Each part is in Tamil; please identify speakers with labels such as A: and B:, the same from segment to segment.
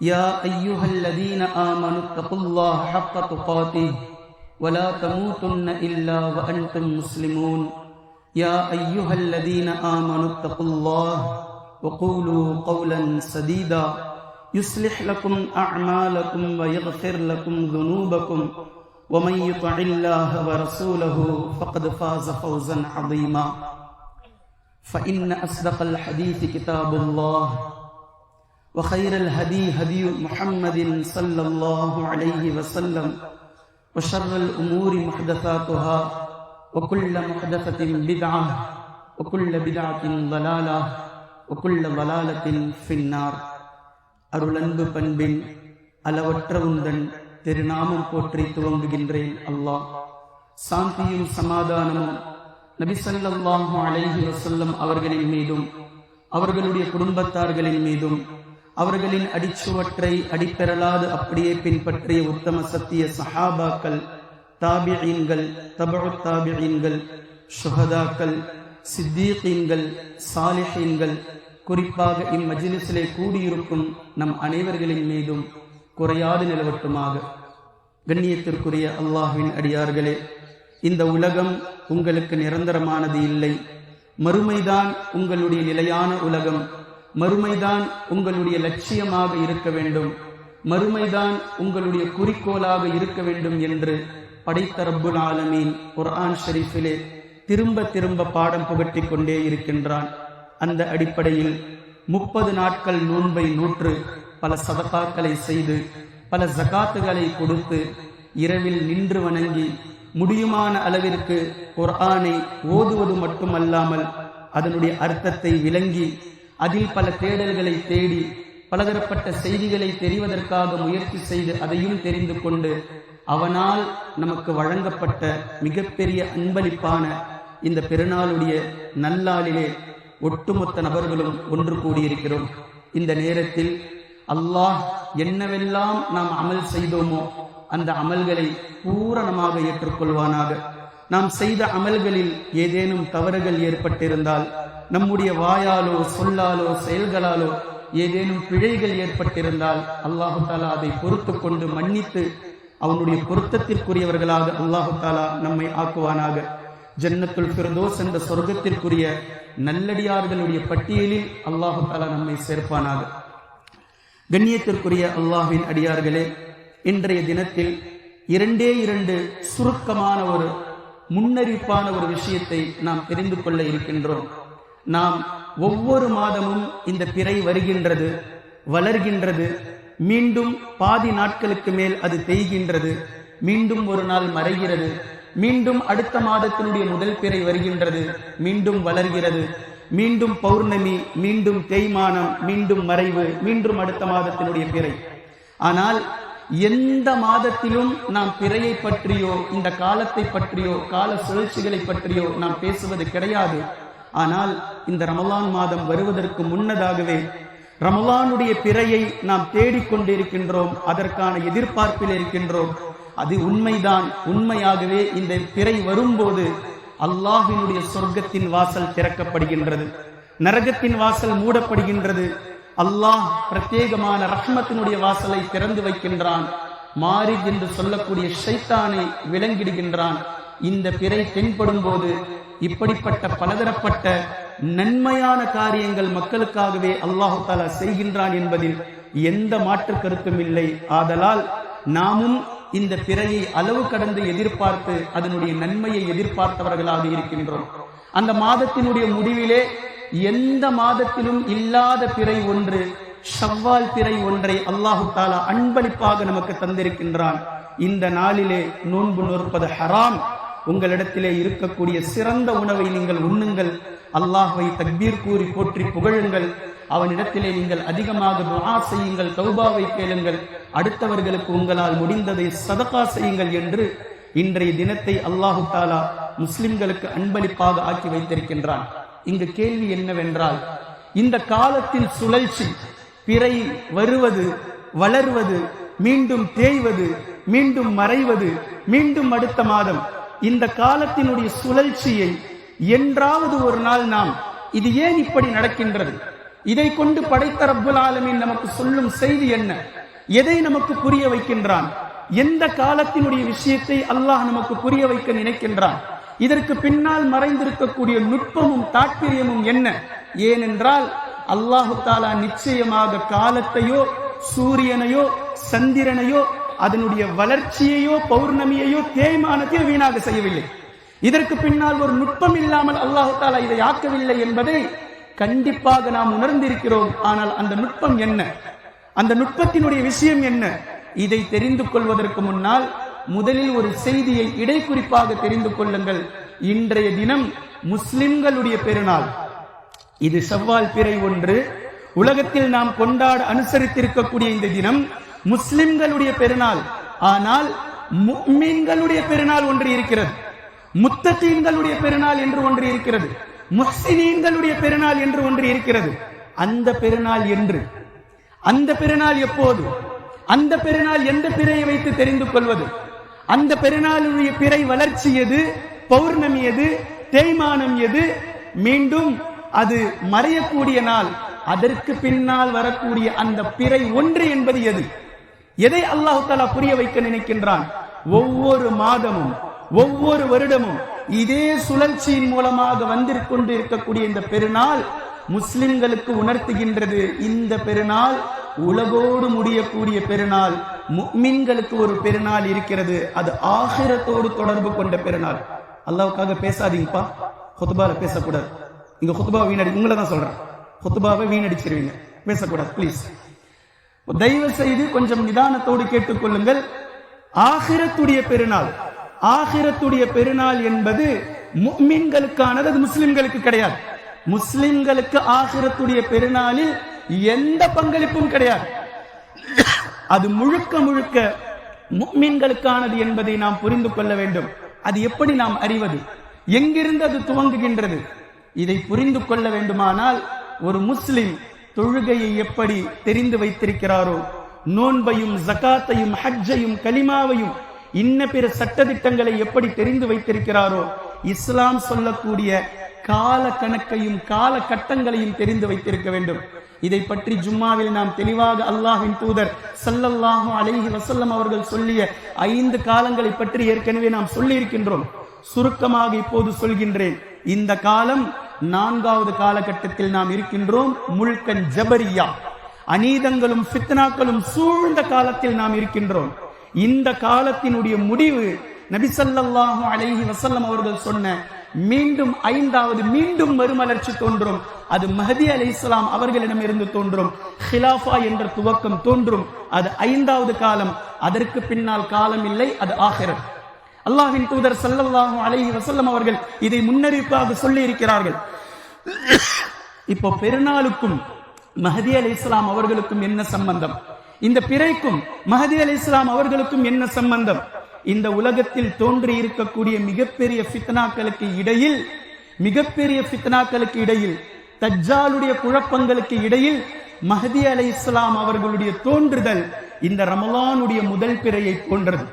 A: يا أيها الذين آمنوا اتقوا الله حق تقاته ولا تموتن إلا وأنتم مسلمون. يا أيها الذين آمنوا اتقوا الله وقولوا قولا سديدا. يصلح لكم أعمالكم ويغفر لكم ذنوبكم. ومن يطع الله ورسوله فقد فاز فوزا عظيما. فإن أصدق الحديث كتاب الله. وخير الهدي هدي محمد صلى الله عليه وسلم وشر الأمور محدثاتها وكل محدثة بدعة وكل بدعة ضلالة وكل ضلالة في النار அருளன்பு பண்பின் அளவற்ற உந்தன் திருநாமம் போற்றி துவங்குகின்றேன் அல்லாஹ் சாந்தியும் சமாதானமும் நபி ஸல்லல்லாஹு அலைஹி வஸல்லம் அவர்களின் மீதும் அவர்களுடைய குடும்பத்தார்களின் மீதும் அவர்களின் அடிச்சுவற்றை அடிப்பெறலாது அப்படியே பின்பற்றிய உத்தம சத்திய சஹாபாக்கள் தாபியீன்கள் தபு தாபியீன்கள் சுஹதாக்கள் சித்தீகீன்கள் சாலிஹீன்கள் குறிப்பாக இம்மஜிலிசிலே கூடியிருக்கும் நம் அனைவர்களின் மீதும் குறையாது நிலவட்டுமாக. கண்ணியத்திற்குரிய அல்லாஹின் அடியார்களே இந்த உலகம் உங்களுக்கு நிரந்தரமானது இல்லை. மறுமைதான் உங்களுடைய நிலையான உலகம் மறுமைதான் உங்களுடைய லட்சியமாக இருக்க வேண்டும். மறுமைதான் உங்களுடைய குறிக்கோளாக இருக்க வேண்டும் என்று படைத்த ரப்புல் ஆலமீன் குர்ஆன் ஷெரீஃபிலே திரும்ப திரும்ப பாடம் புகட்டி கொண்டே இருக்கின்றான். அந்த அடிப்படையில் முப்பது நாட்கள் நோன்பை நூற்று பல சதகாக்களை செய்து பல ஜகாத்துகளை கொடுத்து இரவில் நின்று வணங்கி முடியுமான அளவிற்கு குர்ஆனை ஓதுவது மட்டுமல்லாமல் அதனுடைய அர்த்தத்தை விளங்கி அதில் பல தேடல்களை தேடி பலதரப்பட்ட செய்திகளை தெரிவதற்காக முயற்சி செய்து அதையும் தெரிந்து கொண்டு அவனால் நமக்கு வழங்கப்பட்ட மிகப்பெரிய அன்பளிப்பான இந்த பெருநாளுடைய நல்லாளிலே ஒட்டுமொத்த நபர்களும் ஒன்று கூடியிருக்கிறோம். இந்த நேரத்தில் அல்லாஹ் என்னவெல்லாம் நாம் அமல் செய்தோமோ அந்த அமல்களை பூரணமாக ஏற்றுக்கொள்வானாக. நாம் செய்த அமல்களில் ஏதேனும் தவறுகள் ஏற்பட்டிருந்தால் நம்முடைய வாயாலோ சொல்லாலோ செயல்களாலோ ஏதேனும் பிழைகள் ஏற்பட்டிருந்தால் அல்லாஹு தாலா அதை பொறுத்து கொண்டு மன்னித்து அவனுடைய பொருத்தத்திற்குரியவர்களாக அல்லாஹு தாலா நம்மை ஆக்குவானாக. ஜன்னத்துல் பிரதோஸ் என்ற சொர்க்கத்திற்குரிய நல்லடியார்களுடைய பட்டியலில் அல்லாஹு தாலா நம்மை சேர்ப்பானாக. கண்ணியத்திற்குரிய அல்லாஹின் அடியார்களே இன்றைய தினத்தில் இரண்டே இரண்டு சுருக்கமான ஒரு முன்னறிவிப்பான ஒரு விஷயத்தை நாம் தெரிந்து கொள்ள இருக்கின்றோம். நாம் ஒவ்வொரு மாதமும் இந்த பிறை வருகின்றது வளர்கின்றது. மீண்டும் பாதி நாட்களுக்கு மேல் அது பெய்கின்றது மீண்டும் ஒரு நாள் மறைகிறது. மீண்டும் அடுத்த மாதத்தினுடைய முதல் பிறை வருகின்றது. மீண்டும் வளர்கிறது. மீண்டும் பௌர்ணமி மீண்டும் தேய்மானம் மீண்டும் மறைவு மீண்டும் அடுத்த மாதத்தினுடைய பிறை. ஆனால் எந்த மாதத்திலும் நாம் பிறையை பற்றியோ இந்த காலத்தை பற்றியோ கால சுழற்சிகளை பற்றியோ நாம் பேசுவது கிடையாது. ஆனால் இந்த ரமலான் மாதம் வருவதற்கு முன்னதாகவே ரமலானுடைய பிறையை நாம் தேடிக்கொண்டிருக்கின்றோம் அதற்கான எதிர்பார்ப்பில் இருக்கின்றோம். அது உண்மைதான். உண்மையாகவே இந்த பிறை வரும்போது அல்லாஹினுடைய சொர்க்கத்தின் வாசல் திறக்கப்படுகின்றது. நரகத்தின் வாசல் மூடப்படுகின்றது. அல்லாஹ் பிரத்யேகமான ரஹ்மத்தினுடைய வாசலை திறந்து வைக்கின்றான். மாறி என்று சொல்லக்கூடிய ஷைத்தானை விலங்கிடுகின்றான் இந்த பிறை தென்படும் போது இப்படிப்பட்ட பலதரப்பட்ட நன்மையான காரியங்கள் மக்களுக்காகவே அல்லாஹு தாலா செய்கின்றான் என்பதில் எந்த மாற்று கருத்தும் இல்லை. ஆதலால் நாமும் இந்த பிறையை அளவு கடந்து எதிர்பார்த்து அதனுடைய நன்மையை எதிர்பார்த்தவர்களாக இருக்கின்றோம். அந்த மாதத்தினுடைய முடிவிலே எந்த மாதத்திலும் இல்லாத பிறை ஒன்று ஷவ்வால் பிறை ஒன்றை அல்லாஹு தாலா அன்பளிப்பாக நமக்கு தந்திருக்கின்றான். இந்த நாளிலே நோன்பு நோற்பது ஹராம். உங்களிடத்திலே இருக்கக்கூடிய சிறந்த உணவை நீங்கள் உண்ணுங்கள். அல்லாஹுவை தக்பீர் கூறி போற்றி புகழுங்கள். அவனிடத்திலே நீங்கள் அதிகமாக துவா செய்யுங்கள் தௌபாவை கேளுங்கள். அடுத்தவர்களுக்கு உங்களால் முடிந்ததை சதகா செய்யுங்கள் என்று இன்றைய தினத்தை அல்லாஹு தாலா முஸ்லிம்களுக்கு அன்பளிப்பாக ஆக்கி வைத்திருக்கின்றான். இங்கு கேள்வி என்னவென்றால் இந்த காலத்தில் சுழற்சி பிறை வருவது வளர்வது மீண்டும் தேய்வது மீண்டும் மறைவது மீண்டும் அடுத்த மாதம் இந்த காலத்தினுடைய சுழற்சியை என்றாவது ஒரு நாள் நாம் இது ஏன் இப்படி நடக்கின்றது? இதை கொண்டு படைத்த ரப்புல் நமக்கு சொல்லும் செய்தி என்ன? எதை நமக்கு புரிய வைக்கின்றான்? எந்த காலத்தினுடைய விஷயத்தை அல்லாஹ் நமக்கு புரிய வைக்க நினைக்கின்றான்? இதற்கு பின்னால் மறைந்திருக்கக்கூடிய நுட்பமும் தாற்பயமும் என்ன? ஏனென்றால் அல்லாஹு தாலா நிச்சயமாக காலத்தையோ சூரியனையோ சந்திரனையோ அதனுடைய வளர்ச்சியையோ பௌர்ணமியையோ தேய்மானத்தையோ வீணாக செய்யவில்லை. இதற்கு பின்னால் ஒரு நுட்பம் இல்லாமல் அல்லாஹு தாலா இதை ஆக்கவில்லை என்பதை கண்டிப்பாக நாம் உணர்ந்திருக்கிறோம். ஆனால் அந்த நுட்பம் என்ன? அந்த நுட்பத்தினுடைய விஷயம் என்ன? இதை தெரிந்து கொள்வதற்கு முன்னால் முதலில் ஒரு செய்தியை இடைக்குறிப்பாக தெரிந்து கொள்ளுங்கள். இன்றைய தினம் முஸ்லிம்களுடைய பெருநாள். இது செவ்வால் பிறை ஒன்று. உலகத்தில் நாம் கொண்டாட அனுசரித்திருக்கக்கூடிய இந்த தினம் முஸ்லிம்களுடைய பெருநாள். ஆனால் முக்மீன்களுடைய பெருநாள் ஒன்று இருக்கிறது. முத்தத்தீன்களுடைய பெருநாள் என்று ஒன்று இருக்கிறது. முஹ்சினீன்களுடைய பெருநாள் என்று ஒன்று இருக்கிறது. அந்த பெருநாள் என்று. அந்த பெருநாள் எப்போது? அந்த பெருநாள் எந்த பிறையை வைத்து தெரிந்து கொள்வது? அந்த பெருநாளுடைய பிறை வளர்ச்சி எது? பௌர்ணமி எது? தேய்மானம் எது? மீண்டும் அது மறையக்கூடிய நாள். அதற்கு பின்னால் வரக்கூடிய அந்த பிறை ஒன்று என்பது எது? எதை அல்லாஹு தாலா புரிய வைக்க நினைக்கின்றான்? ஒவ்வொரு மாதமும் ஒவ்வொரு வருடமும் இதே சுழற்சியின் மூலமாக வந்திருக்கொண்டு இருக்கக்கூடிய இந்த பெருநாள் முஸ்லிம்களுக்கு உணர்த்துகின்றது. இந்த பெருநாள் உலகோடு முடியக்கூடிய பெருநாள் முக்மின்களுக்கு ஒரு பெருநாள் இருக்கிறது. அது ஆகிரத்தோடு தொடர்பு கொண்ட பெருநாள். அல்லாவுக்காக பேசாதீங்கப்பா. ஹொத்துபால பேசக்கூடாது. இங்க ஹொத்துபா வீணடி உங்களை தான் சொல்றேன். ஹொத்துபாவை வீணடிச்சிருவீங்க. பேசக்கூடாது ப்ளீஸ் தயவு செய்து கொஞ்சம் நிதானத்தோடு கேட்டுக்கொள்ளுங்கள். ஆகிரத்துடைய பெருநாள் ஆகிரத்துடைய பெருநாள் என்பது முக்மீன்களுக்கானது அது முஸ்லிம்களுக்கு கிடையாது. முஸ்லிம்களுக்கு ஆகிரத்துடைய பெருநாளில் எந்த பங்களிப்பும் கிடையாது. அது முழுக்க முழுக்க மீன்களுக்கானது என்பதை நாம் புரிந்து கொள்ள வேண்டும். அது எப்படி நாம் அறிவது? எங்கிருந்து அது துவங்குகின்றது? இதை புரிந்து கொள்ள வேண்டுமானால் ஒரு முஸ்லிம் தொழுகையை எப்படி தெரிந்து வைத்திருக்கிறாரோ நோன்பையும் ஜகாத்தையும் ஹஜ்ஜையும் கலிமாவையும் இன்ன பிற சட்டத்திட்டங்களை எப்படி தெரிந்து வைத்திருக்கிறாரோ இஸ்லாம் சொல்லக்கூடிய கால கணக்கையும் கால கட்டங்களையும் தெரிந்து வைத்திருக்க வேண்டும். இதை பற்றி ஜும்மாவில் நாம் தெளிவாக அல்லாஹின் தூதர் சல்லல்லாஹு அலைஹி வசல்லம் அவர்கள் சொல்லிய ஐந்து காலங்களை பற்றி ஏற்கனவே நாம் சொல்லி இருக்கின்றோம் சுருக்கமாக இப்போது சொல்கின்றேன். இந்த காலம் நான்காவது காலகட்டத்தில் நாம் இருக்கின்றோம். முல்கன் ஜபரியா. அநீதங்களும் ஃபித்னாக்களும் சூழ்ந்த காலத்தில் நாம் இருக்கின்றோம். இந்த காலத்தினுடைய முடிவு நபிசல்லாஹு அலைஹி வசல்லம் அவர்கள் சொன்ன மீண்டும் ஐந்தாவது மீண்டும் மறுமலர்ச்சி தோன்றும். அது மஹதி அலி இஸ்லாம் அவர்களிடம் இருந்து தோன்றும். ஹிலாஃபா என்ற துவக்கம் தோன்றும். அது ஐந்தாவது காலம். அதற்கு பின்னால் காலம் இல்லை அது ஆகிறது அல்லாஹின் தூதர் சல்லல்லாஹு அலஹி வசல்லம் அவர்கள் இதை முன்னறிவிப்பாக சொல்லி இருக்கிறார்கள் இப்போ பெருநாளுக்கும் மஹதி அலி இஸ்லாம் அவர்களுக்கும் என்ன சம்பந்தம்? இந்த பிறைக்கும் மஹதி அலி இஸ்லாம் அவர்களுக்கும் என்ன சம்பந்தம்? இந்த உலகத்தில் தோன்றி இருக்கக்கூடிய மிகப்பெரிய ஃபித்னாக்களுக்கு இடையில் மிகப்பெரிய ஃபித்னாக்களுக்கு இடையில் தஜ்ஜாலுடைய குழப்பங்களுக்கு இடையில் மஹதி அலை இஸ்லாம் அவர்களுடைய தோன்றுதல் இந்த ரமலானுடைய முதல் பிறையை போன்றது.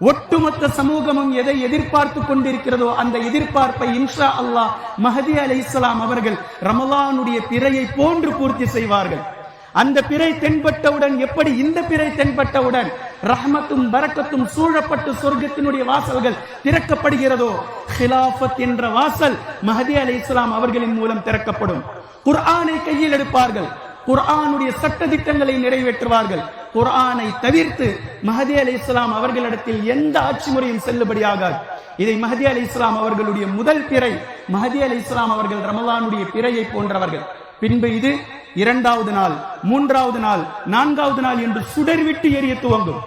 A: ஒட்டுமொத்த சமூகமும் எதை எதிர்பார்த்து கொண்டிருக்கிறதோ அந்த எதிர்பார்ப்பை இன்ஷா அல்லாஹ் மஹதி அலை இஸ்லாம் அவர்கள் ரமலானுடைய பிறையை போன்று பூர்த்தி செய்வார்கள். அந்த பிறை தென்பட்டவுடன் எப்படி இந்த பிறை தென்பட்டவுடன் ரஹமத்தும் பரக்கத்தும் சூழப்பட்டு சொர்க்கத்தினுடைய வாசல்கள் திறக்கப்படுகிறதோ ஹிலாஃபத் என்ற வாசல் மஹதி அலி இஸ்லாம் அவர்களின் மூலம் திறக்கப்படும். குர்ஆனை கையில் எடுப்பார்கள். குர்ஆனுடைய சட்ட திட்டங்களை நிறைவேற்றுவார்கள். குர்ஆனை தவிர்த்து மஹதி அலி இஸ்லாம் அவர்களிடத்தில் எந்த ஆட்சி முறையும் செல்லுபடியாகாது. இதை மஹதி அலி இஸ்லாம் அவர்களுடைய முதல் பிறை மஹதி அலி இஸ்லாம் அவர்கள் ரமலானுடைய பிறையை போன்றவர்கள். பின்பு இது இரண்டாவது நாள் மூன்றாவது நாள் நான்காவது நாள் என்று சுடர்விட்டு எரிய துவங்கும்.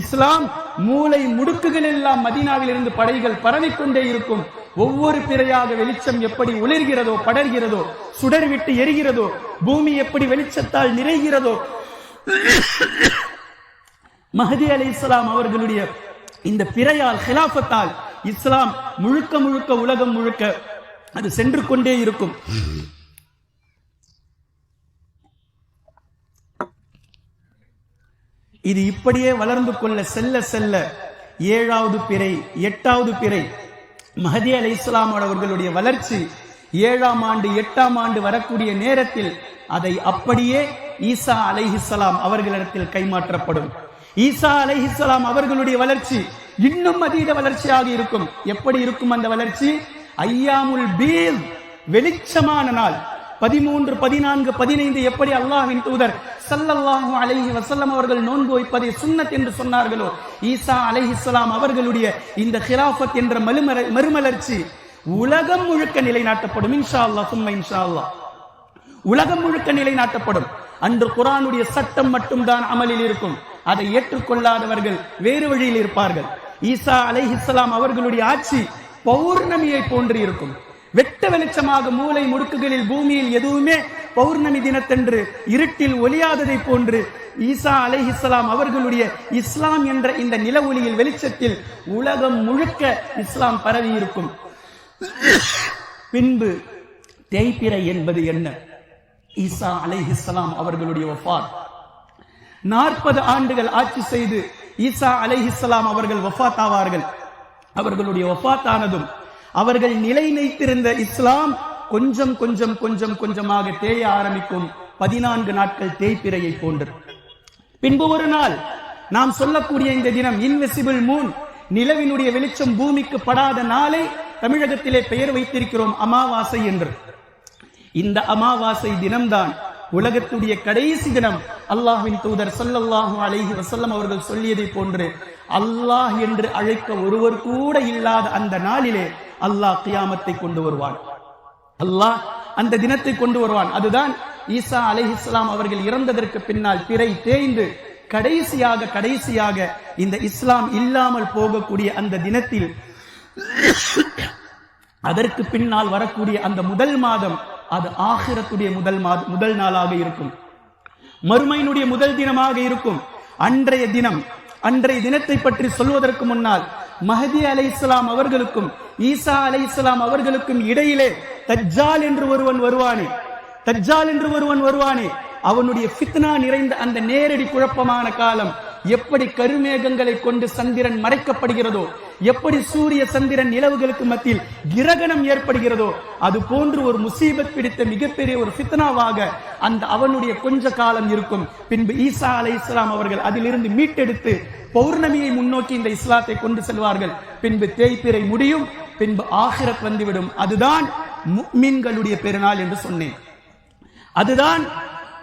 A: இஸ்லாம் மூளை முடுக்குகள் எல்லாம் மதீனாவில் இருந்து படைகள் பரவிக்கொண்டே இருக்கும். ஒவ்வொரு பிறையாக வெளிச்சம் எப்படி ஒளிர்கிறதோ படர்கிறதோ சுடர்விட்டு எரிகிறதோ பூமி எப்படி வெளிச்சத்தால் நிறைகிறதோ. மஹதி அலி இஸ்லாம் அவர்களுடைய இந்த பிறையால் ஹிலாபத்தால் இஸ்லாம் முழுக்க முழுக்க உலகம் முழுக்க அது சென்று கொண்டே இருக்கும். இது இப்படியே வளர்ந்து கொள்ள செல்ல செல்ல ஏழாவது பிறை எட்டாவது பிறை. மஹதி அலி இஸ்லாம் அவர்களுடைய வளர்ச்சி ஏழாம் ஆண்டு எட்டாம் ஆண்டு வரக்கூடிய நேரத்தில் அதை அப்படியே ஈசா அலைஹிஸ்லாம் அவர்களிடத்தில் கைமாற்றப்படும். ஈசா அலைஹிஸ்லாம் அவர்களுடைய வளர்ச்சி இன்னும் அதீத வளர்ச்சியாக இருக்கும். எப்படி இருக்கும் அந்த வளர்ச்சி? ஐயாமுல் பீல் வெளிச்சமான நாள். பதிமூன்று பதினான்கு பதினைந்து எப்படி அல்லாஹின் தூதர் சல்லல்லாஹு அலஹி வசல்லம் அவர்கள் நோன்பு வைப்பதை சுன்னத் என்று சொன்னார்களோ? ஈசா அலைஹிஸ்ஸலாம் அவர்களுடைய இந்த ஹிலாஃபத் என்ற மறுமல மறுமலர்ச்சி உலகம் முழுக்க நிலைநாட்டப்படும். இன்ஷா அல்லாஹ் சும்மா இன்ஷா அல்லாஹ் உலகம் முழுக்க நிலைநாட்டப்படும். அன்று குரானுடைய சட்டம் மட்டும்தான் அமலில் இருக்கும். அதை ஏற்றுக்கொள்ளாதவர்கள் வேறு வழியில் இருப்பார்கள். ஈசா அலைஹிஸ்லாம் அவர்களுடைய ஆட்சி பௌர்ணமியை போன்று இருக்கும். வெட்ட வெளிச்சமாக மூளை முடுக்குகளில் பூமியில் எதுவுமே பௌர்ணமி தினத்தன்று இருட்டில் ஒளியாததை போன்று ஈசா அலைஹிஸ்ஸலாம் அவர்களுடைய இஸ்லாம் என்ற இந்த நில ஒளியில் வெளிச்சத்தில் உலகம் முழுக்க இஸ்லாம் பரவி இருக்கும். பின்பு தேய்பிறை என்பது என்ன? ஈசா அலைஹிஸ்ஸலாம் அவர்களுடைய வஃபாத். நாற்பது ஆண்டுகள் ஆட்சி செய்து ஈசா அலைஹிஸ்ஸலாம் அவர்கள் வஃபாத் ஆவார்கள். அவர்களுடைய வஃபாத் ஆனதும் அவர்கள் நிலைநிறுத்திருந்த இஸ்லாம் கொஞ்சம் கொஞ்சம் கொஞ்சம் கொஞ்சமாக தேய ஆரம்பிக்கும் பதினான்கு நாட்கள் தேய்பிறையை போன்று பின்பு ஒரு நாள் நாம் சொல்லக்கூடிய இந்த தினம் இன்விசிபிள் மூன் நிலவினுடைய வெளிச்சம் பூமிக்கு படாத நாளை தமிழகத்திலே பெயர் வைத்திருக்கிறோம் அமாவாசை என்று. இந்த அமாவாசை தினம்தான் உலகத்துடைய கடைசி தினம் அல்லாஹின் தூதர் சொல்லல்லாஹு அலைஹி வசல்லம் அவர்கள் சொல்லியதை போன்று அல்லாஹ் என்று அழைக்க ஒருவர் கூட இல்லாத அந்த நாளிலே அல்லாஹ் கியாமத்தை கொண்டு வருவான். அல்லாஹ் அந்த தினத்தை கொண்டு வருவான். அதுதான் ஈசா அலைஹிஸ்ஸலாம் அவர்கள் இறந்ததற்கு பின்னால் பிறை தேய்ந்து கடைசியாக கடைசியாக இந்த இஸ்லாம் இல்லாமல் போகக்கூடிய அந்த தினத்தில் அதற்கு பின்னால் வரக்கூடிய அந்த முதல் மாதம் அது ஆகிரத்துடைய முதல் மாத முதல் நாளாக இருக்கும். மறுமையினுடைய முதல் தினமாக இருக்கும். அன்றைய தினம் அன்றைய தினத்தை பற்றி சொல்வதற்கு முன்னால் மஹதி அலை இஸ்லாம் அவர்களுக்கும் ஈசா அலை இஸ்லாம் அவர்களுக்கும் இடையிலே தஜ்ஜால் என்று ஒருவன் வருவானே தஜ்ஜால் என்று ஒருவன் வருவானே அவனுடைய ஃபித்னா நிறைந்த அந்த நேரடி குழப்பமான காலம் எப்படி கருமேகங்களை கொண்டு சந்திரன் மறைக்கப்படுகிறதோ எப்படி சூரிய சந்திரன் நிலவுகளுக்கு மத்தியில் கிரகணம் ஏற்படுகிறதோ அது போன்று ஒரு முசீபத் பிடித்த மிகப்பெரிய ஒரு ஃபித்னாவாக அந்த அவனுடைய கொஞ்ச காலம் இருக்கும். பின்பு ஈசா அலை இஸ்லாம் அவர்கள் அதிலிருந்து மீட்டெடுத்து பௌர்ணமியை முன்னோக்கி இந்த இஸ்லாத்தை கொண்டு செல்வார்கள். பின்பு தேய்பிறை முடியும் பின்பு ஆகிரத் வந்துவிடும். அதுதான் மீன்களுடைய பெருநாள் என்று சொன்னேன். அதுதான்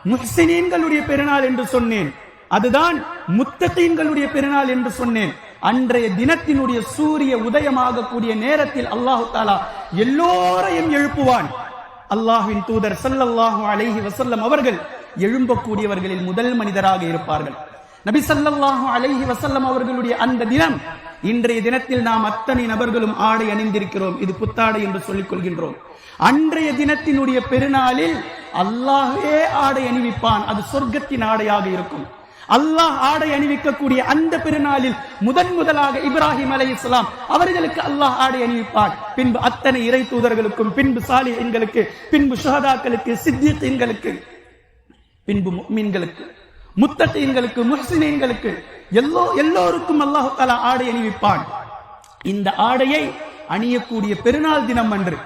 A: முஹ்சினீன்களுடைய பெருநாள் என்று சொன்னேன். அதுதான் முத்தகீன்களுடைய பெருநாள் என்று சொன்னேன். அன்றைய தினத்தினுடைய சூரிய உதயமாக கூடிய நேரத்தில் அல்லாஹு தாலா எல்லோரையும் எழுப்புவான். அல்லாஹின் தூதர் சல்லல்லாஹு அலைஹி வசல்லம் அவர்கள் எழும்பக்கூடியவர்களில் முதல் மனிதராக இருப்பார்கள். நபி ஸல்லல்லாஹு அலைஹி வசல்லம் அவர்களுடைய அந்த தினம் இன்றைய தினத்தில் நாம் அத்தனை நபர்களும் ஆடை அணிந்திருக்கிறோம். இது புத்தாடை என்று சொல்லிக் கொள்கின்றோம். அன்றைய தினத்தினுடைய பெருநாளில் அல்லாஹே ஆடை அணிவிப்பான். அது சொர்க்கத்தின் ஆடையாக இருக்கும். அல்லாஹ் ஆடை அணிவிக்கக்கூடிய அந்த பெருநாளில் முதன் முதலாக இப்ராஹிம் அலை இஸ்லாம் அவர்களுக்கு அல்லாஹ் ஆடை அணிவிப்பார். பின்பு அத்தனை இறை தூதர்களுக்கும் பின்பு சாலிஹீன்களுக்கு பின்பு சுஹதாக்களுக்கு சித்தியீன்களுக்கு பின்பு முக்மீன்களுக்கு முத்தகீன்களுக்கு முஹசினீன்களுக்கு எல்லோ எல்லோருக்கும் அல்லாஹ் தஆலா ஆடை அணிவிப்பான். இந்த ஆடையை அணியக்கூடிய பெருநாள் தினம் அன்று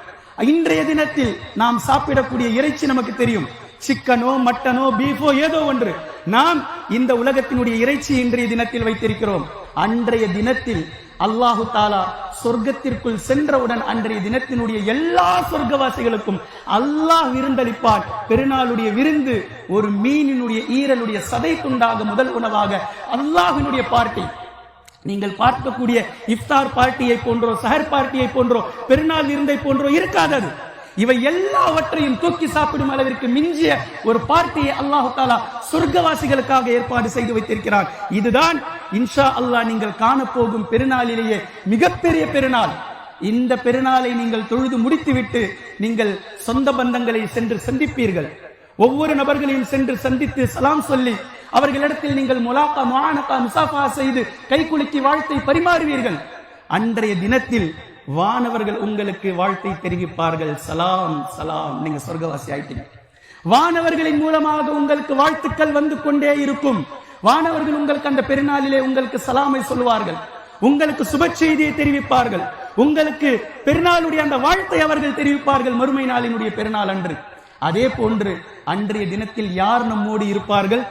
A: இன்றைய தினத்தில் நாம் சாப்பிடக்கூடிய இறைச்சி நமக்கு தெரியும். சிக்கனோ மட்டனோ பீஃபோ ஏதோ ஒன்று. நாம் இந்த உலகத்தினுடைய இறைச்சி இன்றைய தினத்தில் வைத்திருக்கிறோம். அன்றைய தினத்தில் அல்லாஹு தாலா சொர்க்கத்திற்குள் சென்றவுடன் அன்றைய தினத்தினுடைய எல்லா சொர்க்கவாசிகளுக்கும் அல்லாஹ் விருந்தளிப்பார் பெருநாளுடைய விருந்து ஒரு மீனினுடைய ஈரலுடைய சதை துண்டாக முதல் உணவாக அல்லாஹினுடைய பார்ட்டி. நீங்கள் பார்க்கக்கூடிய இஃப்தார் பார்ட்டியை போன்றோ சஹர் பார்ட்டியை போன்றோ பெருநாள் விருந்தை போன்றோ இருக்காது அது. இவை எல்லாவற்றையும் தூக்கி சாப்பிடும் அளவிற்கு மிஞ்சிய ஒரு பார்ட்டியை அல்லாஹு தாலா சொர்க்கவாசிகளுக்காக ஏற்பாடு செய்து வைத்திருக்கிறார் இதுதான் இன்ஷா அல்லாஹ் நீங்கள் காணப்போகும் பெருநாளிலேயே மிகப்பெரிய பெருநாள். இந்த பெருநாளை நீங்கள் தொழுது முடித்துவிட்டு நீங்கள் சொந்த பந்தங்களை சென்று சந்திப்பீர்கள். ஒவ்வொரு நபர்களையும் சென்று சந்தித்து சலாம் சொல்லி அவர்களிடத்தில் நீங்கள் முலாக்கா மானக்கா முசாஃபா செய்து கைகுலுக்கி வாழ்த்தை பரிமாறுவீர்கள். அன்றைய தினத்தில் வானவர்கள் உங்களுக்கு வாழ்த்தை தெரிவிப்பார்கள். சலாம் சலாம். நீங்க சொர்க்கவாசி ஆயிட்டீங்க. வானவர்களின் மூலமாக உங்களுக்கு வாழ்த்துக்கள் வந்து கொண்டே இருக்கும். வானவர்கள் உங்களுக்கு அந்த பெருநாளிலே உங்களுக்கு சலாமை சொல்லுவார்கள். உங்களுக்கு சுப செய்தியை தெரிவிப்பார்கள். உங்களுக்கு பெருநாளுடைய அந்த வாழ்த்தை அவர்கள் தெரிவிப்பார்கள். மறுமை நாளினுடைய பெருநாள் அன்று. அதே போன்று அன்றைய தினத்தில் யார் நம்மோடு இருப்பார்கள்?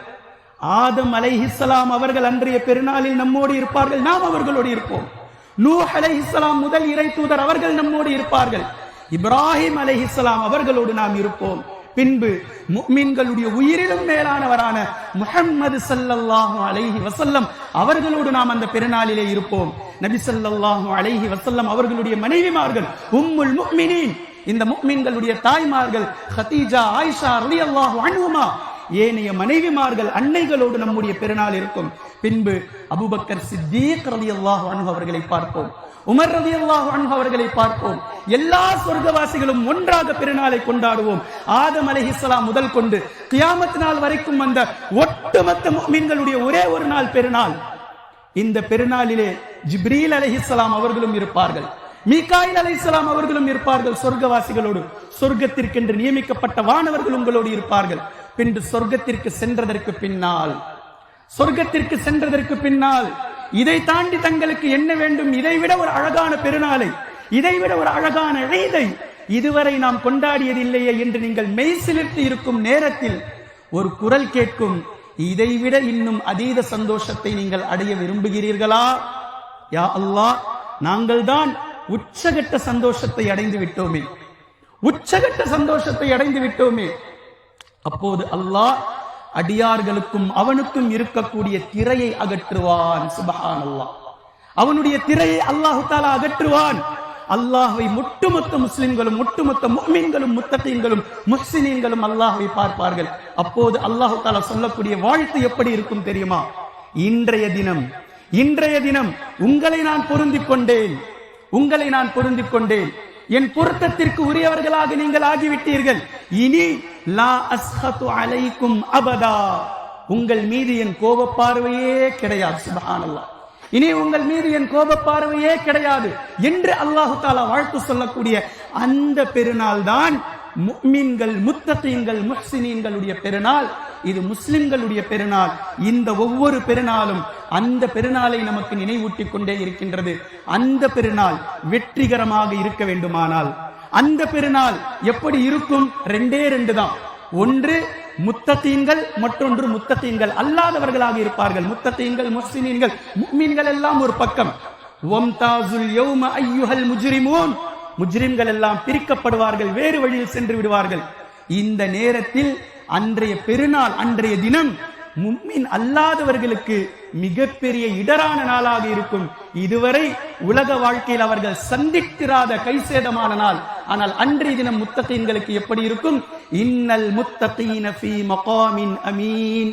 A: ஆதம் அலைஹிஸ்லாம் அவர்கள் அன்றைய பெருநாளில் நம்மோடு இருப்பார்கள். நாம் அவர்களோடு இருப்போம். நூஹ் அலைஹிஸ்ஸலாம் முதல் இறை தூதர் அவர்கள் நம்மோடு இருப்பார்கள். இப்ராஹிம் அலைஹிஸ்ஸலாம் அவர்களோடு நாம் இருப்போம். பின்பு மீன்களுடைய உயிரிலும் மேலானவரான முஹம்மது சல்லல்லாஹு அலைஹி வசல்லம் அவர்களோடு நாம் அந்த பெருநாளிலே இருப்போம். நபி சல்லல்லாஹு அலைஹி வசல்லம் அவர்களுடைய மனைவிமார்கள் உம்முல் முக்மினின் இந்த முக்மீன்களுடைய தாய்மார்கள் ஹதீஜா ஆயிஷா ரலியல்லாஹு அன்ஹுமா ஏனைய மனைவிமார்கள் அன்னைகளோடு நம்முடைய பெருநாள் இருக்கும். பின்பு அபுபக்கர் சித்தீக் ரலியல்லாஹு அன்ஹு அவர்களை பார்ப்போம். உமர் ரலியல்லாஹு அன்ஹு அவர்களை பார்ப்போம். எல்லா சொர்க்கவாசிகளும் ஒன்றாக பெருநாளை கொண்டாடுவோம். ஆதம் அலைஹிஸ்ஸலாம் முதல் கொண்டு கியாமத் நாள் வரைக்கும் வந்த ஒட்டுமொத்த மீன்களுடைய ஒரே ஒரு நாள் பெருநாள். இந்த பெருநாளிலே ஜிப்ரீல் அலைஹிஸ்ஸலாம் அவர்களும் இருப்பார்கள். மீகாயில் அலைஹிஸ்ஸலாம் அவர்களும் இருப்பார்கள். சொர்க்கவாசிகளோடு சொர்க்கத்திற்கென்று நியமிக்கப்பட்ட வானவர்கள் உங்களோடு இருப்பார்கள். பின்பு சொர்க்கத்திற்கு சென்றதற்கு பின்னால் சொர்க்கத்திற்கு சென்றதற்கு பின்னால் இதை தாண்டி தங்களுக்கு என்ன வேண்டும்? இதைவிட ஒரு அழகான பெருநாளை இதைவிட ஒரு அழகான இதை இதுவரை நாம் கொண்டாடியதில்லையே என்று நீங்கள் மெய் சிலிர்த்து இருக்கும் நேரத்தில் ஒரு குரல் கேட்கும். இதைவிட இன்னும் அதீத சந்தோஷத்தை நீங்கள் அடைய விரும்புகிறீர்களா? யா அல்லாஹ் நாங்கள் தான் உச்சகட்ட சந்தோஷத்தை அடைந்து விட்டோமே. உச்சகட்ட சந்தோஷத்தை அடைந்து விட்டோமே. அப்போது அல்லாஹ் அடியார்களுக்கும் அவனுக்கும் இருக்கக்கூடிய திரையை அகற்றுவான். சுபஹான் அல்லாஹ் அவனுடைய திரையை அல்லாஹு தாலா அகற்றுவான். அல்லாஹை ஒட்டுமொத்த முஸ்லிம்களும் ஒட்டுமொத்த முஃமின்களும் முத்தத்தீன்களும் முஸ்லிம்களும் அல்லாஹை பார்ப்பார்கள். அப்போது அல்லாஹு தாலா சொல்லக்கூடிய வாழ்த்து எப்படி இருக்கும் தெரியுமா? இன்றைய தினம் இன்றைய தினம் உங்களை நான் பொருந்திக் கொண்டேன். உங்களை நான் பொருந்திக் கொண்டேன். என் பொருத்தத்திற்கு உரியவர்களாக நீங்கள் ஆகிவிட்டீர்கள். இனி லா அஸ்ஹத்து அலைக்கும் அபதா. உங்கள் மீது என் கோபப் பார்வையே கிடையாது சுபஹானல்லாஹ். இனி உங்கள் மீது என் கோபப் பார்வையே கிடையாது என்று அல்லாஹு தாலா வாழ்த்து சொல்லக்கூடிய அந்த பெருநாள் தான் முக்மீன்கள் முத்தகீன்கள் முஹ்சினீன்களுடைய பெருநாள். இது முஸ்லிம்களுடைய பெருநாள். இந்த ஒவ்வொரு பெருநாளும் அந்த பெருநாளை நமக்கு நினைவூட்டிக் கொண்டே இருக்கின்றது. அந்த பெருநாள் வெற்றிகரமாக இருக்க வேண்டுமானால் அந்த பெருநாள் எப்படி இருக்கும்? ரெண்டே ரெண்டு தான். ஒன்று முத்தத்தீன்கள் மற்றொன்று முத்தத்தீன்கள் அல்லாதவர்களாக இருப்பார்கள். முத்தத்தீன்கள் முஸ்லிமீன்கள் முக்மீன்கள் எல்லாம் ஒரு பக்கம். ஒம்தாசுல் யௌம ஐயுஹல் முஜ்ரிமூன். முஜ்ரிம்கள் எல்லாம் பிரிக்கப்படுவார்கள் வேறு வழியில் சென்று விடுவார்கள். இந்த நேரத்தில் அன்றைய பெருநாள் அன்றைய தினம் மும்மின் அல்லாதவர்களுக்கு மிகப்பெரிய இடரான நாளாக இருக்கும். இதுவரை உலக வாழ்க்கையில் அவர்கள் சந்தித்திராத கைசேதமான நாள். ஆனால் அன்றைய தினம் முத்தகைன்களுக்கு எப்படி இருக்கும்? இன்னல் முத்தகீன ஃபீ மகாமின் அமீன்.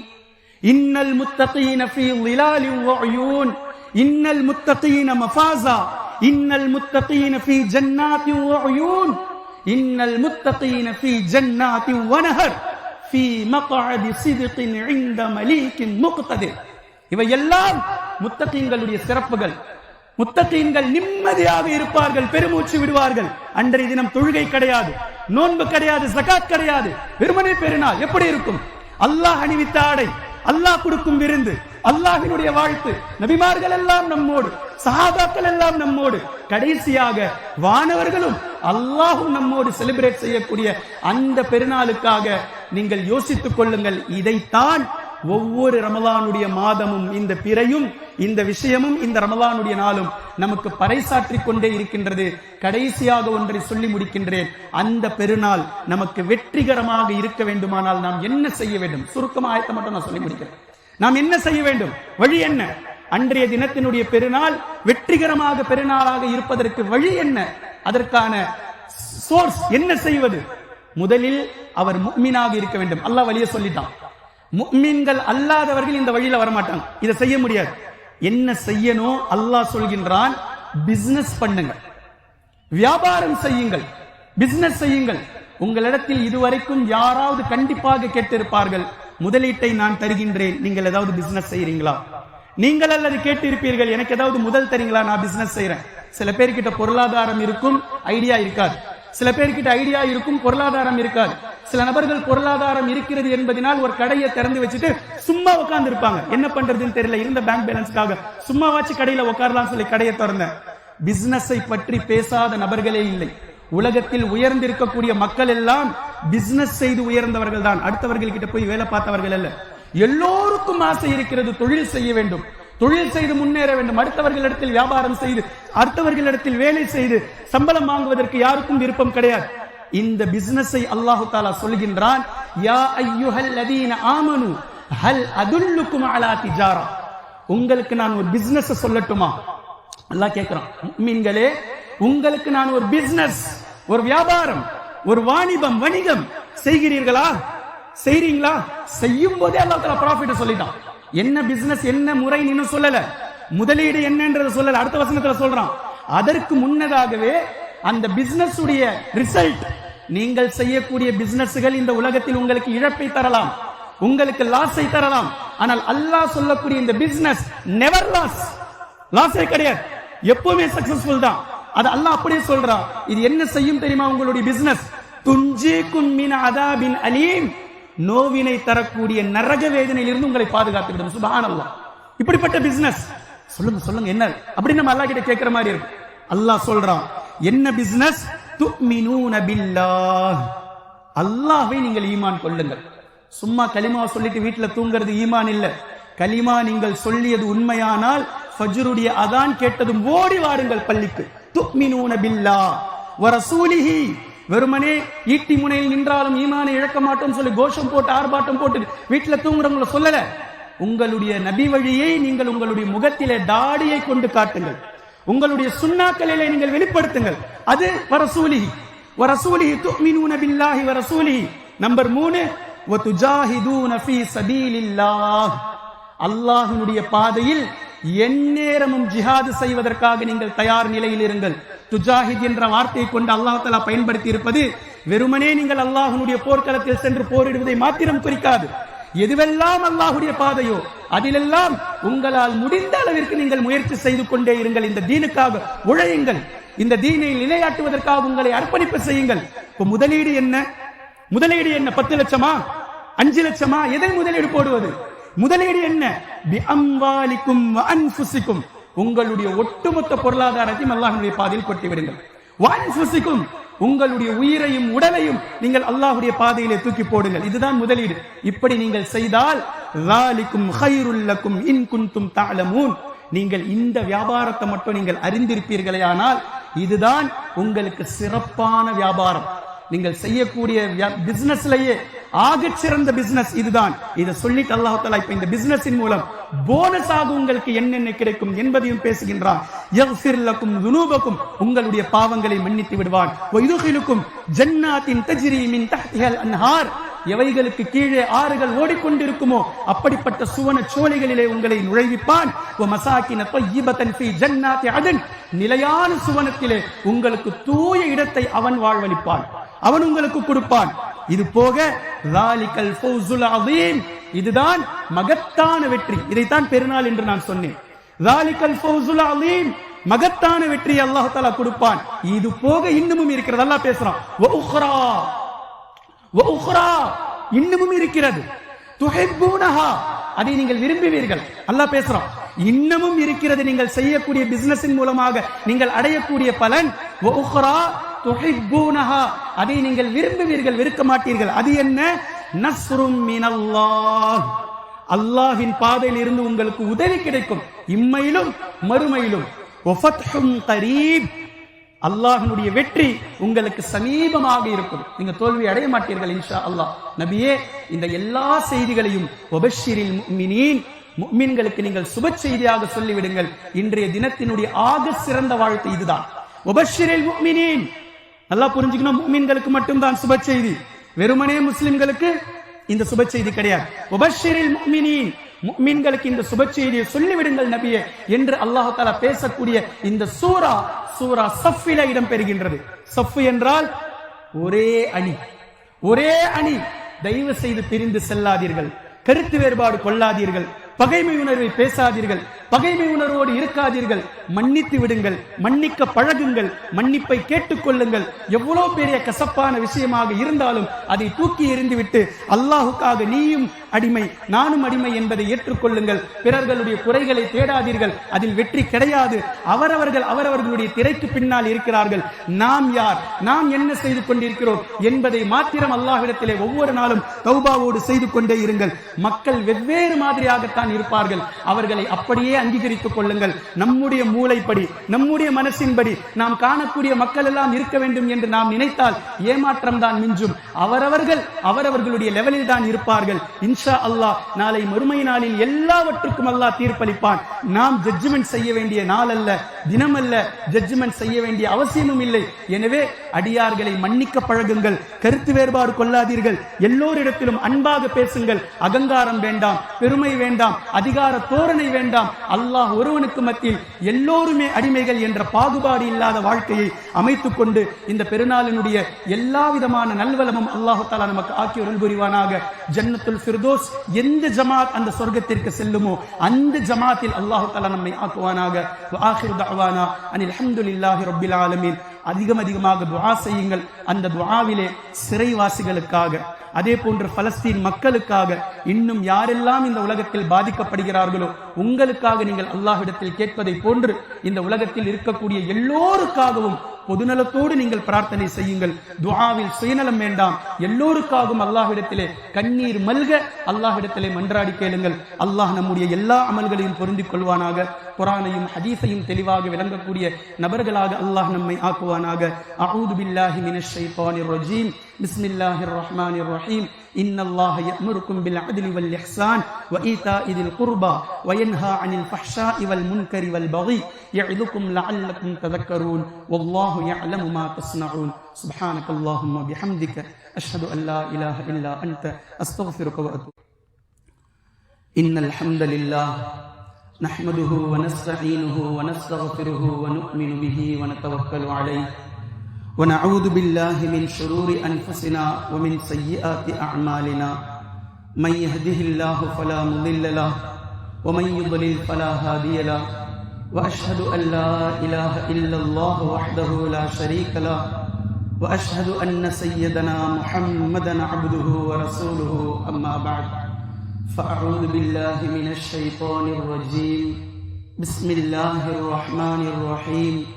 A: இன்னல் முத்தகீன ஃபீ லிலாலின் இன்னல் முத்தகீன மஃபாஸா. இன்னல் முத்தகீன ஃபி ஜன்னாதி வஅயூன் இன்னல் முத்தகீன ஃபி ஜன்னாதி வனஹர் ஃபி மக்அதி சித்கின் இன்த மலீக்கின் முக்ததிர். இவையெல்லாம் முத்தகீன்களுடைய சிறப்புகள். முத்தகீன்கள் நிம்மதியாக இருப்பார்கள் பெருமூச்சு விடுவார்கள். அன்றைய தினம் தொழுகை கிடையாது நோன்பு கிடையாது சகாத் கிடையாது. வெறுமனே பெருநாள் எப்படி இருக்கும்? அல்லாஹ் அணிவித்த ஆடை அல்லாஹ் கொடுக்கும் விருந்து அல்லாஹினுடைய வாழ்த்து. நபிமார்கள் எல்லாம் நம்மோடு சஹாபாக்கள் எல்லாம் நம்மோடு கடைசியாக வானவர்களும் அல்லாஹும் நம்மோடு செலிப்ரேட் செய்யக்கூடிய அந்த பெருநாளுக்காக நீங்கள் யோசித்துக் கொள்ளுங்கள். இதைத்தான் ஒவ்வொரு ரமலானுடைய மாதமும் இந்த பிறையும் இந்த விஷயமும் இந்த ரமலானுடைய நாளும் நமக்கு பறைசாற்றிக் கொண்டே இருக்கின்றது. கடைசியாக ஒன்றை சொல்லி முடிக்கின்றேன். அந்த பெருநாள் நமக்கு வெற்றிகரமாக இருக்க வேண்டுமானால் நாம் என்ன செய்ய வேண்டும்? சுருக்கமாக ஆயத்தை மட்டும் நான் சொல்லி முடிக்கிறேன். நாம் என்ன செய்ய வேண்டும்? வழி என்ன? அன்றைய தினத்தினுடைய பெருநாள் வெற்றிகரமாக பெருநாளாக இருப்பதற்கு வழி என்ன? அதற்கான சோர்ஸ் என்ன செய்வது? முதலில் அவர் முக்மீனாக இருக்க வேண்டும். அல்லாஹ் வழிய சொல்லிட்டான். முக்மீன்கள் அல்லாதவர்கள் இந்த வழியில வரமாட்டாங்க. இதை செய்ய முடியாது. என்ன செய்யணும்? அல்லாஹ் சொல்கின்றான் பிசினஸ் பண்ணுங்க வியாபாரம் செய்யுங்கள். பிசினஸ் செய்யுங்கள். உங்களிடத்தில் இதுவரைக்கும் யாராவது கண்டிப்பாக கேட்டிருப்பார்கள். முதலீட்டை நான் தருகின்றேன். நீங்கள் ஏதாவது பிசினஸ் செய்யறீங்களா நீங்கள் அல்லது கேட்டிருப்பீர்கள் எனக்கு ஏதாவது முதல் தரீங்களா? நான் பிசினஸ் செய்யறேன் சில பேர்கிட்ட பொருளாதாரம் இருக்கும் ஐடியா இருக்காது. சில பேர்கிட்ட ஐடியா இருக்கும் பொருளாதாரம் இருக்காது. சில நபர்கள் பொருளாதாரம் இருக்கிறது என்பதனால் ஒரு கடையை திறந்து வச்சுட்டு சும்மா உட்கார்ந்து இருப்பாங்க என்ன பண்றதுன்னு தெரியல இருந்த பேங்க் பேலன்ஸ்க்காக சும்மா கடையில உட்காரலாம் சொல்லி கடையை திறந்தேன். பிசினஸை பற்றி பேசாத நபர்களே இல்லை. உலகத்தில் உயர்ந்திருக்கக்கூடிய மக்கள் எல்லாம் பிசினஸ் செய்து உயர்ந்தவர்கள் தான். அடுத்தவர்கள் கிட்ட போய் வேலை பார்த்தவர்கள் அல்ல. எல்லோருக்கும் ஆசை இருக்கிறது தொழில் செய்ய வேண்டும். தொழில் செய்து முன்னேற வேண்டும். அடுத்தவர்களிடத்தில் வியாபாரம் செய்து அடுத்தவர்களிடத்தில் வேலை செய்து சம்பளம் வாங்குவதற்கு யாருக்கும் விருப்பம் கிடையாது. இந்த பிசினஸை அல்லாஹு தாலா சொல்கின்றான் யா ஐயுஹல் லதீன ஆமனு ஹல் அதுல்லுக்கும் அலா திஜாரா. உங்களுக்கு நான் ஒரு பிசினஸ் சொல்லட்டுமா? நல்லா கேட்கிறான் மீன்களே உங்களுக்கு நான் ஒரு பிசினஸ் ஒரு வியாபாரம் ஒரு வாணிபம் வணிகம் செய்கிறீர்களா? செய்றீங்களா? செய்யும் போதே அல்லாஹ் தஆலா ப்ராஃபிட் சொல்லிட்டான். என்ன பிசினஸ் என்ன முறை இன்னும் சொல்லல. முதலீடு என்னன்றத சொல்லல. அடுத்த வசனத்துல சொல்றான். அதற்கு முன்னதாகவே அந்த பிசினஸ் உடைய ரிசல்ட் நீங்கள் செய்யக்கூடிய பிசினஸ்கள் இந்த உலகத்தில் உங்களுக்கு இழப்பை தரலாம். உங்களுக்கு லாஸை தரலாம். ஆனால் அல்லாஹ் சொல்லக்கூடிய இந்த பிசினஸ் நெவர் லாஸ் லாஸே கிடையாது. எப்பவுமே சக்சஸ்ஃபுல் தான். அது அல்லாஹ் அப்படியே சொல்றான் இது என்ன செய்யும் தெரியுமா உங்களுடைய பிசினஸ் துஞ்சிக்கும் மின் அதாபின் அலீம். நோவினை தரக்கூடிய நரக வேதனையிலிருந்து உங்களை பாதுகாத்துவிடும். சுபானல்லா இப்படிப்பட்ட பிசினஸ் சொல்லுங்க சொல்லுங்க என்ன? அப்படி நம்ம அல்லாஹ் கிட்ட கேட்கிற மாதிரி இருக்கும் அல்லாஹ் சொல்றான் என்ன பிசினஸ் துக்மினூன பில்லாஹ். அல்லாஹ்வை நீங்கள் ஈமான் கொள்ளுங்கள். சும்மா கலிமா சொல்லிட்டு வீட்டுல தூங்குறது ஈமான் இல்ல. கலிமா நீங்கள் சொல்லியது உண்மையானால் ஃபஜ்ருடைய அதான் கேட்டதும் ஓடி வாருங்கள் பள்ளிக்கு. துக்மினூன பில்லா. வரசூலிஹி வெறுமனே ஈட்டி முனையில் நின்றாலும் ஈமானை இழக்க மாட்டோம் சொல்லி கோஷம் போட்டு ஆர்ப்பாட்டம் போட்டு வீட்டில் தூங்குறவங்கள சொல்லல. உங்களுடைய நபி வழியை நீங்கள் உங்களுடைய முகத்திலே தாடியை கொண்டு காட்டுங்கள். உங்களுடைய சுண்ணாக்களிலே நீங்கள் வெளிப்படுத்துங்கள். அது வரசூலிஹி வரசூலிஹி துக்மினூன பில்லாஹி வரசூலிஹி நம்பர் மூணு வதுஜாஹிதூன ஃபீ சபீலில்லாஹ். அல்லாஹ்வுடைய பாதையில் எந்நேரமும் ஜிஹாது செய்வதற்காக நீங்கள் தயார் நிலையில் இருங்கள். துஜாஹித் என்ற வார்த்தையை கொண்டு அல்லாஹ்லா பயன்படுத்தி இருப்பது வெறுமனே நீங்கள் அல்லாஹனுடைய போர்க்களத்தில் சென்று போரிடுவதை மாத்திரம் குறிக்காது. எதுவெல்லாம் அல்லாஹுடைய பாதையோ அதிலெல்லாம் உங்களால் முடிந்த அளவிற்கு நீங்கள் முயற்சி செய்து கொண்டே இருங்கள். இந்த தீனுக்காக உழையுங்கள். இந்த தீனை நிலையாட்டுவதற்காக உங்களை அர்ப்பணிப்பு செய்யுங்கள். இப்ப முதலீடு என்ன? முதலீடு என்ன? பத்து லட்சமா? அஞ்சு லட்சமா? எதை முதலீடு போடுவது? முதலீடு என்ன? பிஅம்வாலிக்கும் அன்ஃபுசிக்கும். உங்களுடைய ஒட்டுமொத்த பொருளாதாரத்தையும் அல்லாஹனுடைய பாதையில் கொட்டி விடுங்கள். வான்ஃபுசிக்கும் உங்களுடைய உயிரையும் உடலையும் நீங்கள் அல்லாஹுடைய பாதையிலே தூக்கி போடுங்கள். இதுதான் முதலீடு. இப்படி நீங்கள் செய்தால் லாலிக்கும் ஹைருல்லக்கும் இன் குந்தும் தாளமூன் நீங்கள் இந்த வியாபாரத்தை மட்டும் நீங்கள் அறிந்திருப்பீர்களே ஆனால் இதுதான் உங்களுக்கு சிறப்பான வியாபாரம். நீங்கள் செய்யக்கூடிய பிசினஸ்லயே ஆக சிறந்த பிசினஸ் இதுதான். இதை சொல்லிட்டு அல்லாஹ் தலா இப்ப இந்த பிசினஸின் மூலம் போனஸாக உங்களுக்கு என்னென்ன கிடைக்கும் என்பதையும் பேசுகின்றான். உங்களுடைய பாவங்களை மன்னித்து விடுவான். ஜன்னாத்தின் தஜ்ரி மின் தஹ்திஹல் அன்ஹார். எவைகளுக்கு கீழே ஆறுகள் ஓடிக்கொண்டிருக்குமோ அப்படிப்பட்ட சுவன சோலைகளிலே உங்களை நுழைவிப்பான். நிலையான சுவனத்திலே உங்களுக்கு தூய இடத்தை அவன் வாழ்வளிப்பான். அவன் உங்களுக்கு கொடுப்பான். இது போக ராலிகல் ஃபௌசுல் அதீம் இதுதான் மகத்தான வெற்றி. இதைத்தான் பெருநாள் என்று நான் சொன்னேன். ராலிகல் ஃபௌசுல் அதீம் மகத்தான வெற்றி அல்லாஹ் தஆலா கொடுப்பான். இது போக இன்னமும் இருக்கிறது. அல்லாஹ் பேசுறான். வ உக்ரா இன்னமும் இருக்கிறது. துஹிப்பூனஹா. அதை நீங்கள் விரும்புவீர்கள். அல்லாஹ் பேசுறான். இன்னமும் இருக்கிறது. நீங்கள் செய்யக்கூடிய பிசினஸின் மூலமாக நீங்கள் அடையக்கூடிய பலன். வ துஹிப்பூனஹா. அதை நீங்கள் விரும்புவீர்கள் வெறுக்க மாட்டீர்கள். அது என்ன? நஸ்ரும் மினல்லாஹ். அல்லாஹ்வின் பாதையில் இருந்து உங்களுக்கு உதவி கிடைக்கும். இம்மையிலும் மறுமையிலும். ஒஃபத்ஹும் கரீப். அல்லாஹினுடைய வெற்றி உங்களுக்கு சமீபமாக இருக்கும். நீங்க தோல்வி அடைய மாட்டீர்கள் இன்ஷா அல்லாஹ் நபியே இந்த எல்லா செய்திகளையும் ஒபஷிரில் முஃமினீன் முஃமின்களுக்கு நீங்கள் சுப செய்தியாக சொல்லிவிடுங்கள். இன்றைய தினத்தினுடைய ஆக சிறந்த வாழ்த்து இதுதான். ஒபஷிரில் முஃமினீன் நல்லா புரிஞ்சுக்கணும் முஃமின்களுக்கு மட்டும்தான் சுப செய்தி. வெறுமனே முஸ்லிம்களுக்கு இந்த சுப செய்தி கிடையாது. உபஷரில் முஃமினீன் முஃமின்களுக்கு இந்த சுப செய்தியை சொல்லிவிடுங்கள் நபியே என்று அல்லாஹ் தஆலா பேசக்கூடிய இந்த சூரா சூரா சஃபில இடம் பெறுகின்றது சஃப் என்றால் ஒரே அணி. ஒரே அணி. தயவு செய்து பிரிந்து செல்லாதீர்கள். கருத்து வேறுபாடு கொள்ளாதீர்கள். பகைமை உணர்வை பேசாதீர்கள். பகைமை உணர்வோடு இருக்காதீர்கள். மன்னித்து விடுங்கள் மன்னிக்க பழகுங்கள் மன்னிப்பை கேட்டுக்கொள்ளுங்கள். எவ்வளவு பெரிய கசப்பான விஷயமாக இருந்தாலும் அதை தூக்கி எறிந்துவிட்டு அல்லாஹுக்காக நீயும் அடிமை நானும் அடிமை என்பதை ஏற்றுக்கொள்ளுங்கள். பிறர்களுடைய குறைகளை தேடாதீர்கள் அதில் வெற்றி கிடையாது. அவரவர்கள் அவரவர்களுடைய திரைக்கு பின்னால் இருக்கிறார்கள். நாம் யார்? நாம் என்ன செய்து கொண்டிருக்கிறோம் என்பதை மாத்திரம் அல்லாஹிடத்திலே ஒவ்வொரு நாளும் தௌபாவோடு செய்து கொண்டே இருங்கள். மக்கள் வெவ்வேறு மாதிரியாகத்தான் இருப்பார்கள். அவர்களை அப்படியே அங்கீகரித்துக் கொள்ளுங்கள். நம்முடைய மூளைப்படி நம்முடைய மனசின்படி நாம் காணக்கூடிய மக்கள் எல்லாம் இருக்க வேண்டும் என்று நாம் நினைத்தால் ஏமாற்றம் தான் மிஞ்சும். அவரவர்கள் அவரவர்களுடைய லெவலில் தான் இருப்பார்கள். இன்ஷா அல்லாஹ் நாளை மறுமை நாளில் எல்லாவற்றுக்கும் அல்லாஹ் தீர்ப்பளிப்பான். நாம் ஜட்ஜ்மெண்ட் செய்ய வேண்டிய நாள் அல்ல தினம் அல்ல ஜட்ஜ்மெண்ட் செய்ய வேண்டிய அவசியமும் இல்லை. எனவே அடியார்களை மன்னிக்க பழகுங்கள். கருத்து வேறுபாடு கொள்ளாதீர்கள். எல்லோரிடத்திலும் அன்பாக பேசுங்கள். அகங்காரம் வேண்டாம் பெருமை வேண்டாம் அதிகார தோரணை வேண்டாம். அல்லாஹ் ஒருவனுக்கு மத்தியில் எல்லோருமே அடிமைகள் என்ற பாகுபாடு இல்லாத வாழ்க்கையை அமைத்து கொண்டு இந்த பெருநாளினுடைய எல்லா விதமான நல்வலமும் அல்லாஹாலா நமக்கு ஆக்கி அருள் புரிவானாக. ஜன்னத்துல் ஃபிர்தோஸ் எந்த ஜமாத் அந்த சொர்க்கத்திற்கு செல்லுமோ அந்த ஜமாத்தில் அல்லாஹாலா நம்மை ஆக்குவானாக. ஆஹிர் தஅவானா அனில் அஹமதுல்லாஹி ரப்பில் ஆலமீன். அதிகம் அதிகமாக துவா செய்யுங்கள். அந்த துவாவிலே சிறைவாசிகளுக்காக அதே போன்று பலஸ்தீன் மக்களுக்காக இன்னும் யாரெல்லாம் இந்த உலகத்தில் பாதிக்கப்படுகிறார்களோ உங்களுக்காக நீங்கள் அல்லாஹிடத்தில் கேட்பதை போன்று இந்த உலகத்தில் இருக்கக்கூடிய எல்லோருக்காகவும் பொதுநலத்தோடு நீங்கள் பிரார்த்தனை செய்யுங்கள். துஆவில் சுயநலம் வேண்டாம். எல்லோருக்காகவும் அல்லாஹ்விடத்திலே கண்ணீர் மல்க அல்லாஹ்விடத்திலே மன்றாடி கேளுங்கள். அல்லாஹ் நம்முடைய எல்லா அமல்களையும் பொருந்திக் கொள்வானாக. குரானையும் ஹதீஸையும் தெளிவாக விளங்கக்கூடிய நபர்களாக அல்லாஹ் நம்மை ஆக்குவானாக. அஊது பில்லாஹி மினஷ் ஷைத்தானிர் ரஜீம். பிஸ்மில்லாஹிர் ரஹ்மானிர் ரஹீம். إن الله يأمركم بالعدل والإحسان وإيتاء ذي القربى وينهى عن الفحشاء والمنكر والبغي يعظكم لعلكم تذكرون والله يعلم ما تصنعون سبحانك اللهم وبحمدك أشهد أن لا إله إلا أنت أستغفرك وأتوب إن الحمد لله نحمده ونستعينه ونستغفره ونؤمن به ونتوكل عليه ونعوذ بالله من شرور أنفسنا ومن سيئات أعمالنا. من يهده الله فلا مضل له ومن يضلل فلا هادي له. وأشهد أن لا إله إلا الله وحده لا شريك له. وأشهد أن سيدنا محمدا عبده ورسوله أما بعد. فأعوذ بالله من الشيطان الرجيم. بسم الله الرحمن الرحيم.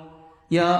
A: Yeah.